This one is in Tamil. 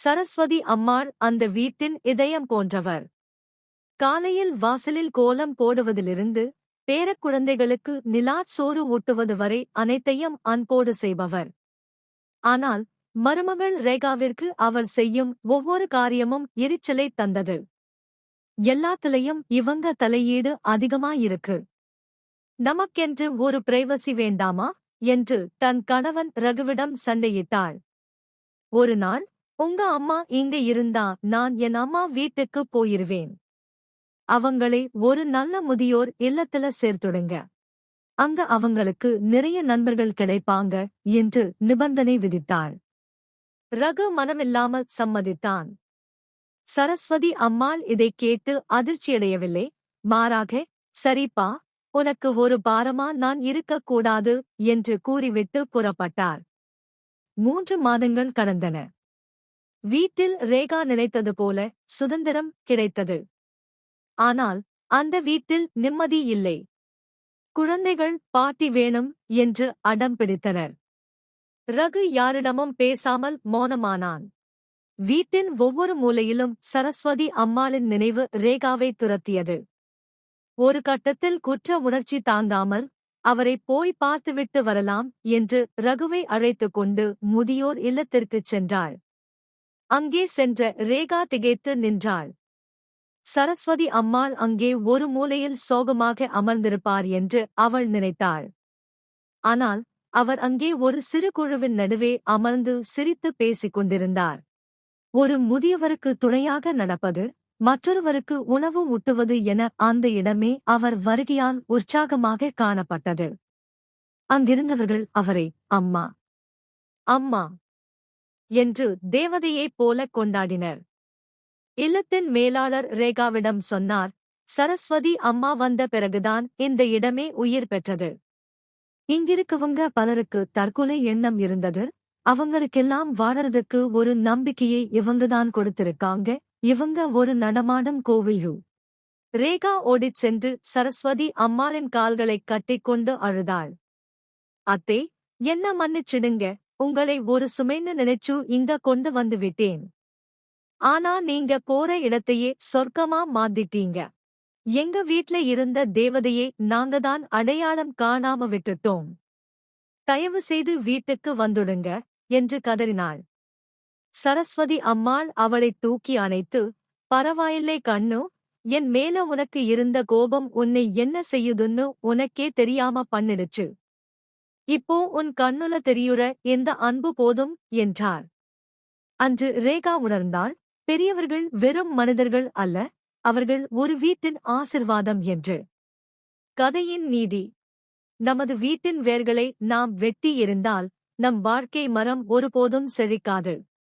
சரஸ்வதி அம்மாள் அந்த வீட்டின் இதயம் போன்றவர். காலையில் வாசலில் கோலம் போடுவதிலிருந்து பேரக்குழந்தைகளுக்கு நிலாச் சோறு ஊட்டுவது வரை அனைத்தையும் அன்போடு செய்பவர். ஆனால் மருமகள் ரேகாவிற்கு அவர் செய்யும் ஒவ்வொரு காரியமும் எரிச்சலை தந்தது. எல்லாத்துலயும் இவங்க தலையீடு அதிகமாயிருக்கு. நமக்கென்று ஒரு பிரைவசி வேண்டாமா? என்று தன் கணவன் ரகுவிடம் சண்டையிட்டாள். ஒரு நாள் உங்க அம்மா இங்க இருந்தா நான் என் அம்மா வீட்டுக்கு போயிருவேன். அவங்களை ஒரு நல்ல முதியோர் இல்லத்துல சேர்த்துடுங்க. அங்க அவங்களுக்கு நிறைய நண்பர்கள் கிடைப்பாங்க என்று நிபந்தனை விதித்தாள். ரகு மனமில்லாமல் சம்மதித்தான். சரஸ்வதி அம்மாள் இதைக் கேட்டு அதிர்ச்சியடையவில்லை. மாறாக சரிப்பா உனக்கு ஒரு பாரமா நான் இருக்கக்கூடாது என்று கூறிவிட்டு புறப்பட்டார் மூன்று மாதங்கள் கடந்தன. வீட்டில் ரேகா நினைத்தது போல சுதந்திரம் கிடைத்தது. ஆனால் அந்த வீட்டில் நிம்மதி இல்லை. குழந்தைகள் பாட்டி வேணும் என்று அடம் பிடித்தனர். ரகு யாரிடமும் பேசாமல் மௌனமானான். வீட்டின் ஒவ்வொரு மூலையிலும் சரஸ்வதி அம்மாளின் நினைவு ரேகாவை துரத்தியது. ஒரு கட்டத்தில் குற்ற உணர்ச்சி தாங்காமல் அவரை போய் பார்த்துவிட்டு வரலாம் என்று ரகுவை அழைத்துக் கொண்டு முதியோர் இல்லத்திற்குச் சென்றாள். அங்கே சென்ற ரேகா திகைத்து நின்றாள். சரஸ்வதி அம்மாள் அங்கே ஒரு மூலையில் சோகமாக அமர்ந்திருப்பார் என்று அவள் நினைத்தாள். ஆனால் அவர் அங்கே ஒரு சிறு குழுவின் நடுவே அமர்ந்து சிரித்து பேசிக் கொண்டிருந்தார். ஒரு முதியவருக்கு துணையாக நடப்பது மற்றொருவருக்கு உணவு ஊட்டுவது என அந்த இடமே அவர் வருகையால் உற்சாகமாக காணப்பட்டது. அங்கிருந்தவர்கள் அவரை அம்மா அம்மா என்று தேவதையைப் போல கொண்டாடினர். இல்லத்தின் மேலாளர் ரேகாவிடம் சொன்னார் சரஸ்வதி அம்மா வந்த பிறகுதான் இந்த இடமே உயிர் பெற்றது. இங்கிருக்கவங்க பலருக்கு தற்கொலை எண்ணம் இருந்தது. அவங்களுக்கெல்லாம் வாழறதுக்கு ஒரு நம்பிக்கையை இவங்கதான் கொடுத்திருக்காங்க. இவங்க ஒரு நடமாடும் கோவிலு ரேகா ஓடிச் சென்று சரஸ்வதி அம்மாளின் கால்களைக் கட்டிக்கொண்டு அழுதாள். அத்தே என்ன மன்னிச்சிடுங்க. உங்களை ஒரு சுமைன்னு நினைச்சு இங்க கொண்டு வந்து விட்டேன். ஆனா நீங்க போற இடத்தையே சொர்க்கமா மாத்திட்டீங்க. எங்க வீட்ல இருந்த தேவதையை நாங்க தான் அடையாளம் காணாம விட்டுட்டோம். தயவு செய்து வீட்டுக்கு வந்துடுங்க என்று கதறினாள். சரஸ்வதி அம்மாள் அவளைத் தூக்கி அணைத்து பரவாயில்லை கண்ணு என் மேல உனக்கு இருந்த கோபம் உன்னை என்ன செய்யுதுன்னு உனக்கே தெரியாம பண்ணிடுச்சு. இப்போ உன் கண்ணுல தெரியுற எந்த அன்பு போதும்? என்றார். அன்று ரேகா உணர்ந்தாள் பெரியவர்கள் வெறும் மனிதர்கள் அல்ல அவர்கள் ஒரு வீட்டின் ஆசிர்வாதம் என்று. கதையின் நீதி. நமது வீட்டின் வேர்களை நாம் வெட்டி எறிந்தால் நம் வாழ்க்கை மரம் ஒருபோதும் செழிக்காது.